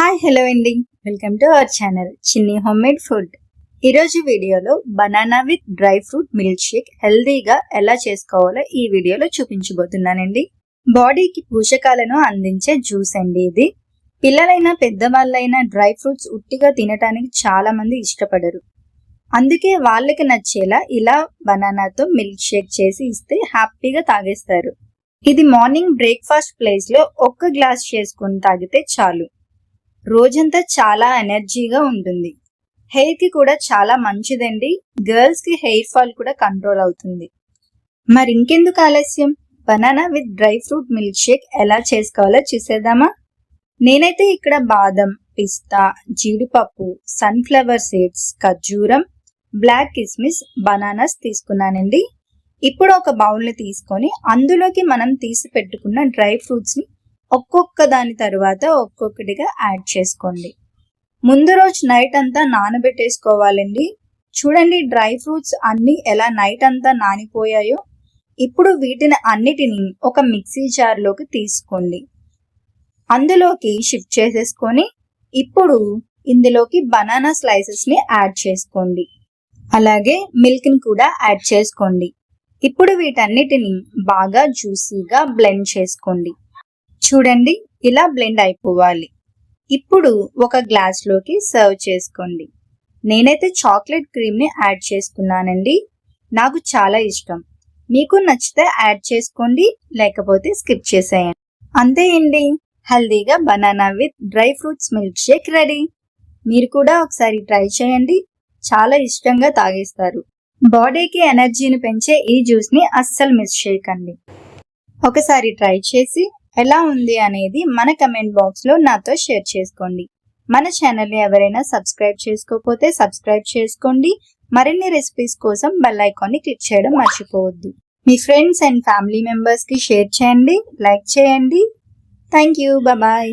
Hi hello అండి. Welcome to our channel Chinni home made food ఈరోజు వీడియోలో banana with dry fruit milk shake హెల్దీగా ఎలా చేసుకోవాలో ఈ వీడియోలో చూపించబోతున్నానండి. బాడీకి పోషకాలను అందించే జ్యూస్ అండి ఇది. పిల్లలైనా పెద్దవాళ్ళైనా డ్రై ఫ్రూట్స్ ఉట్టిగా తినటానికి చాలా మంది ఇష్టపడరు. అందుకే వాళ్ళకి నచ్చేలా ఇలా బనానాతో మిల్క్ షేక్ చేసి ఇస్తే హ్యాపీగా తాగేస్తారు. ఇది మార్నింగ్ బ్రేక్ఫాస్ట్ ప్లేస్లో ఒక్క గ్లాస్ చేసుకుని తాగితే చాలు. రోజంతా చాలా ఎనర్జీగా ఉంటుంది. హెయిర్కి కూడా చాలా మంచిదండి. గర్ల్స్కి హెయిర్ ఫాల్ కూడా కంట్రోల్ అవుతుంది. మరి ఇంకెందుకు ఆలస్యం? Banana with dry fruit milk shake ఎలా చేసుకోవాలో చూసేద్దామా? నేనైతే ఇక్కడ బాదం పిస్తా జీడిపప్పు సన్ఫ్లవర్ సీడ్స్ ఖర్జూరం బ్లాక్ కిస్మిస్ బనానాస్ తీసుకున్నానండి. ఇప్పుడు ఒక బౌల్ని తీసుకొని అందులోకి మనం తీసి పెట్టుకున్న డ్రై ఫ్రూట్స్ని ఒక్కొక్క దాని తర్వాత ఒక్కొక్కటిగా యాడ్ చేసుకోండి. ముందు రోజు నైట్ అంతా నానబెట్టేసుకోవాలండి. చూడండి డ్రై ఫ్రూట్స్ అన్ని ఎలా నైట్ అంతా నానిపోయాయో. ఇప్పుడు వీటిని అన్నిటిని ఒక మిక్సీ జార్లోకి తీసుకోండి. అందులోకి షిఫ్ట్ చేసేసుకొని ఇప్పుడు ఇందులోకి బనానా స్లైసెస్ని యాడ్ చేసుకోండి. అలాగే మిల్క్ని కూడా యాడ్ చేసుకోండి. ఇప్పుడు వీటన్నిటిని బాగా జ్యూసీగా బ్లెండ్ చేసుకోండి. చూడండి ఇలా బ్లెండ్ అయిపోవాలి. ఇప్పుడు ఒక గ్లాస్లోకి సర్వ్ చేసుకోండి. నేనైతే చాక్లెట్ క్రీమ్ని యాడ్ చేసుకున్నానండి. నాకు చాలా ఇష్టం. మీకు నచ్చితే యాడ్ చేసుకోండి లేకపోతే స్కిప్ చేసేయండి. అంతే అండి. హెల్దీగా banana with dry fruits milk shake ready. మీరు కూడా ఒకసారి ట్రై చేయండి. చాలా ఇష్టంగా తాగేస్తారు. బాడీకి ఎనర్జీని పెంచే ఈ జ్యూస్ని అస్సలు మిస్ చేయకండి. ఒకసారి ట్రై చేసి ఎలా ఉంది అనేది మన కమెంట్ బాక్స్లో నాతో షేర్ చేసుకోండి. మన ఛానల్ ఎవరైనా సబ్స్క్రైబ్ చేసుకోకపోతే సబ్స్క్రైబ్ చేసుకోండి. మరిన్ని రెసిపీస్ కోసం బెల్ ఐకాన్ని క్లిక్ చేయడం మర్చిపోవద్దు. మీ ఫ్రెండ్స్ అండ్ ఫ్యామిలీ మెంబర్స్కి షేర్ చేయండి లైక్ చేయండి. Thank you bye